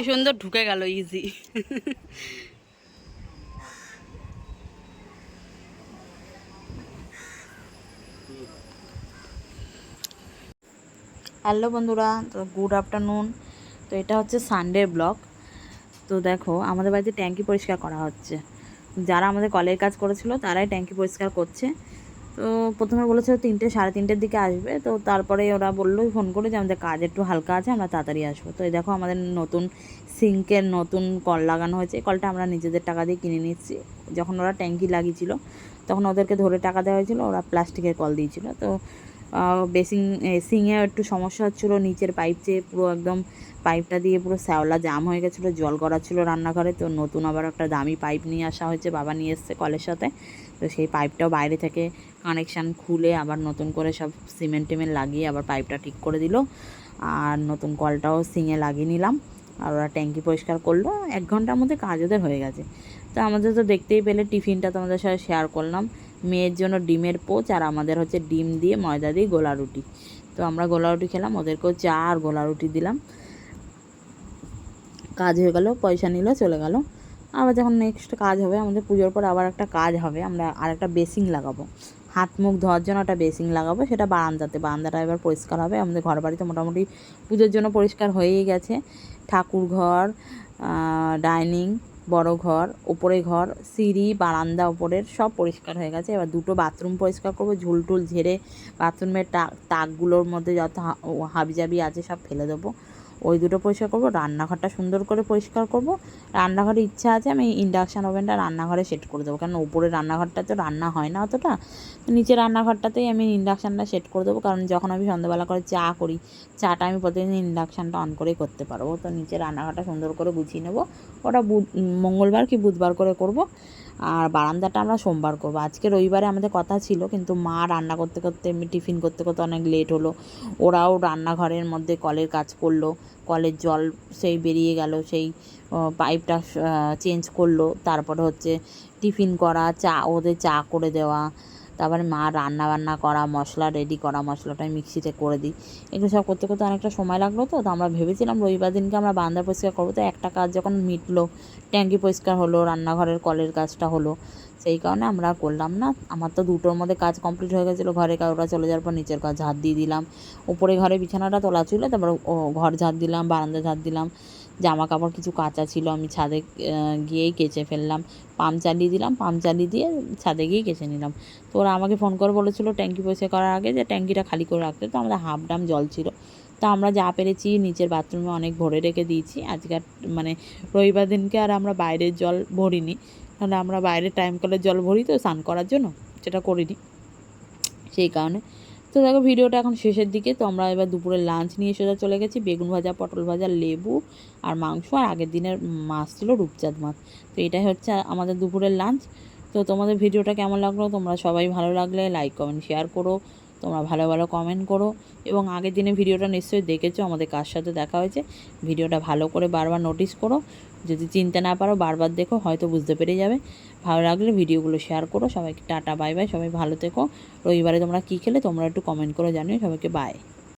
কি সুন্দর ঢুকে গেল ইজি হ্যালো বন্ধুরা, তো গুড আফটারনুন তো এটা হচ্ছে সানডে ব্লগ তো দেখো, আমাদের বাড়িতে ট্যাঙ্কি পরিষ্কার করা হচ্ছে। যারা আমাদের কলের কাজ করেছিল, তারাই ট্যাঙ্কি পরিষ্কার করছে। তো প্রথমে বলেছিল তিনটে, সাড়ে তিনটের দিকে আসবে। তো তারপরে ওরা বলল, ফোন করে যে আমাদের কাজ একটু হালকা আছে, আমরা তাড়াতাড়ি আসব। তো এই দেখো আমাদের নতুন সিঙ্কের নতুন কল লাগানো হয়েছে। এই কলটা আমরা নিজেদের টাকা দিয়ে কিনে নিচ্ছি। যখন ওরা ট্যাঙ্কি লাগিয়েছিলো, তখন ওদেরকে ধরে টাকা দেওয়া হয়েছিল, ওরা প্লাস্টিকের কল দিয়েছিল। তো বেসিং সিংয়ে একটু সমস্যা হচ্ছিল, নিচের পাইপ চেয়ে পুরো একদম পাইপটা দিয়ে পুরো শ্যাওলা জাম হয়ে গেছিল, জল গড়াচ্ছিল রান্নাঘরে, তো নতুন আবার একটা দামি পাইপ নিয়ে আসা হয়েছে, বাবা নিয়ে এসছে কলের সাথে। তো সেই পাইপটাও বাইরে থেকে কানেকশান খুলে আবার নতুন করে সব সিমেন্ট টিমেন্ট লাগিয়ে আবার পাইপটা ঠিক করে দিল। আর নতুন কলটাও সিঙে লাগিয়ে নিলাম, আর ওরা ট্যাঙ্কি পরিষ্কার করল, এক ঘণ্টার মধ্যে কাজ ওদের হয়ে গেছে। তো আমাদের তো দেখতেই পেলে, টিফিনটা তোমাদের সাথে শেয়ার করলাম। মেয়ের জন্য ডিমের পোচ আর আমাদের হচ্ছে ডিম দিয়ে ময়দা দিয়ে গোলা রুটি। তো আমরা গোলা রুটি খেলাম ওদেরকেও চা আর গোলা রুটি দিলাম। কাজ হয়ে গেল, পয়সা নিল, চলে গেল। আবার যখন নেক্সট কাজ হবে, আমাদের পুজোর পর আবার একটা কাজ হবে, আমরা আর একটা বেসিং লাগাবো। হাত মুখ ধোয়ার জন্য একটা বেসিং লাগাবো, সেটা বারান্দাতে। বারান্দাটা এবার পরিষ্কার হবে, আমাদের ঘর বাড়িতে মোটামুটি পুজোর জন্য পরিষ্কার হয়েই গেছে। ঠাকুর ঘর ডাইনিং বড় ঘর ওপরে ঘর, সিঁড়ি, বারান্দা ওপরের সব পরিষ্কার হয়ে গেছে। এবার দুটো বাথরুম পরিষ্কার করব ঝুল টুল ঝেড়ে বাথরুমের টাক তাকগুলোর মধ্যে যত হাবিজাবি আছে সব ফেলে দেবো। ওই দুটো পরিষ্কার করব, রান্নাঘরটা সুন্দর করে পরিষ্কার করব। রান্নাঘরে ইচ্ছা আছে আমি ইন্ডাকশান ওভেনটা রান্নাঘরে সেট করে দেবো। কারণ উপরে রান্নাঘরটা তো রান্না হয় না অতটা। নিচে রান্নাঘরটাতেই আমি ইন্ডাকশানটা সেট করে দেবো। কারণ যখন আমি সন্ধ্যাবেলা করে চা করি, চাটা আমি প্রতিদিন ইন্ডাকশানটা অন করেই করতে পারব। তো নিচে রান্নাঘরটা সুন্দর করে গুছিয়ে নেব। ওটা বুধ, মঙ্গলবার কি বুধবার করে করব। আর বারান্দাটা আমরা সোমবার করব। আজকে রবিবারে আমাদের কথা ছিল, কিন্তু মা রান্না করতে করতে, এমনি টিফিন করতে করতে অনেক লেট হলো। ওরাও রান্নাঘরের মধ্যে কলের কাজ করল, কলের জল সেই বেরিয়ে গেল, সেই পাইপটা চেঞ্জ করল। তারপরে হচ্ছে টিফিন করা, চা, ওদের চা করে দেওয়া তারপরে মা রান্না বান্না করা, মশলা রেডি করা, মশলাটা মিক্সিতে করে দিই। এগুলো সব করতে করতে অনেকটা সময় লাগল তো তো আমরা ভেবেছিলাম রবিবার দিনকে আমরা বান্দা পরিষ্কার করব। তো একটা কাজ যখন মিটলো, ট্যাঙ্কি পরিষ্কার হলো, রান্নাঘরের কলের কাজটা হলো, সেই কারণে আমরা করলাম না। আমার তো দুটোর মধ্যে কাজ কমপ্লিট হয়ে গেছিল, ঘরে ওরা চলে যাওয়ার পর নিচের কাজ ঝাঁট দিয়ে দিলাম। উপরে ঘরে বিছানাটা তোলা ছিল, তারপর ঘর ঝাঁট দিলাম, বারান্দা ঝাঁট দিলাম। জামা কাপড় কিছু কাঁচা ছিল, আমি ছাদে গিয়েই কেচে ফেললাম। পাম্প চালিয়ে দিলাম, পাম্প চালিয়ে দিয়ে ছাদে গিয়েই কেচে নিলাম। তো ওরা আমাকে ফোন করে বলেছিল ট্যাঙ্কি পরিষ্কার করার আগে যে ট্যাঙ্কিটা খালি করে রাখতে। তো আমাদের হাফ ডাম জল ছিল। তো আমরা যা পেরেছি নিচের বাথরুমে অনেক ভরে রেখে দিয়েছি। আজকে মানে রবিবার দিনকে আর আমরা বাইরের জল ভরিনি। কারণ আমরা বাইরে টাইম কলের জল ভরি তো স্নান করার জন্য, সেটা করিনি। সেই কারণে তো দেখো, ভিডিওটা এখন শেষের দিকে। তো আমরা এবার দুপুরে লাঞ্চ নিয়ে সোজা চলে গেছি। বেগুন ভাজা, পটল ভাজা, লেবু আর মাংস আর আগের দিনের মাছ ছিল রূপচাঁদ মাছ। তো এটাই হচ্ছে আমাদের দুপুরের লাঞ্চ তো তোমাদের ভিডিওটা কেমন লাগল? তোমরা সবাই ভালো লাগলে লাইক কমেন্ট শেয়ার করো। তোমরা ভালো ভালো কমেন্ট করো। এবং আগের দিনে ভিডিওটা নিশ্চয়ই দেখেছ, আমাদের কার সাথে দেখা হয়েছে। ভিডিওটা ভালো করে বারবার নোটিস করো। যদি চিনতে না পারো, বারবার দেখো, হয়তো বুঝতে পেরে যাবে। ভালো লাগলে ভিডিওগুলো শেয়ার করো। সবাইকে টাটা বাই বাই সবাই ভালো থেকো। রবিবারে তোমরা কী খেলে, তোমরা একটু কমেন্ট করে জানিও। সবাইকে বাই